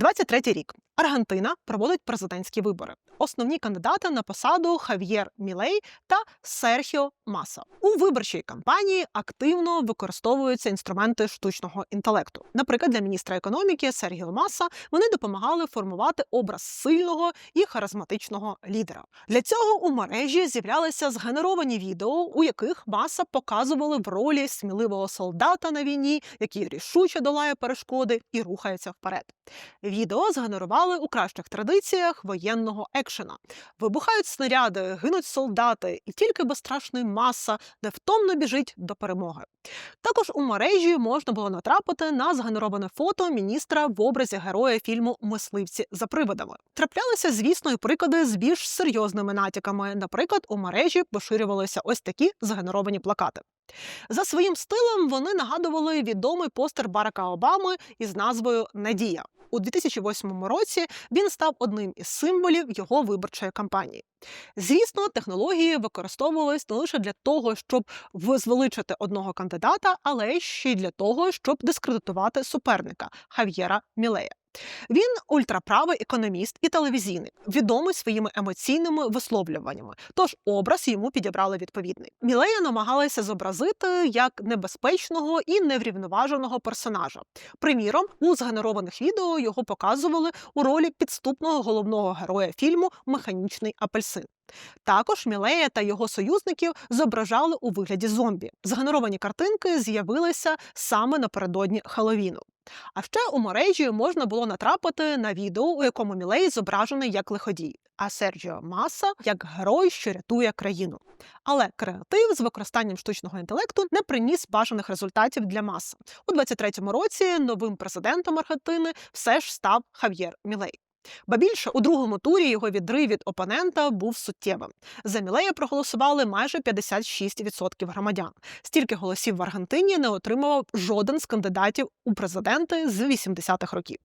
23 рік. Аргентина проводить президентські вибори. Основні кандидати на посаду Хав'єр Мілей та Серхіо Маса. У виборчій кампанії активно використовуються інструменти штучного інтелекту. Наприклад, для міністра економіки Сергіо Маса вони допомагали формувати образ сильного і харизматичного лідера. Для цього у мережі з'являлися згенеровані відео, у яких Маса показували в ролі сміливого солдата на війні, який рішуче долає перешкоди і рухається вперед. Відео згенерували у кращих традиціях воєнного екшена. Вибухають снаряди, гинуть солдати, і тільки безстрашний маса невтомно біжить до перемоги. Також у мережі можна було натрапити на згенероване фото міністра в образі героя фільму Мисливці за привидами. Траплялися, звісно, і приклади з більш серйозними натяками. Наприклад, у мережі поширювалися ось такі згенеровані плакати. За своїм стилем вони нагадували відомий постер Барака Обами із назвою Надія. У 2008 році він став одним із символів його виборчої кампанії. Звісно, технології використовувались не лише для того, щоб возвеличити одного кандидата, але ще й для того, щоб дискредитувати суперника Хав'єра Мілея. Він ультраправий економіст і телевізійник, відомий своїми емоційними висловлюваннями. Тож образ йому підібрали відповідний. Мілея намагалися зобразити як небезпечного і неврівноваженого персонажа. Приміром, у згенерованих відео його показували у ролі підступного головного героя фільму Механічний апельсин. Також Мілея та його союзників зображали у вигляді зомбі. Згенеровані картинки з'явилися саме напередодні Хеллоуіну. А ще у мережі можна було натрапити на відео, у якому Мілей зображений як лиходій, а Серджіо Маса як герой, що рятує країну. Але креатив з використанням штучного інтелекту не приніс бажаних результатів для Маса. У 23-му році новим президентом Аргентини все ж став Хав'єр Мілей. Ба більше у другому турі його відрив від опонента був суттєвим. За Мілея проголосували майже 56% громадян. Стільки голосів в Аргентині не отримував жоден з кандидатів у президенти з 80-х років.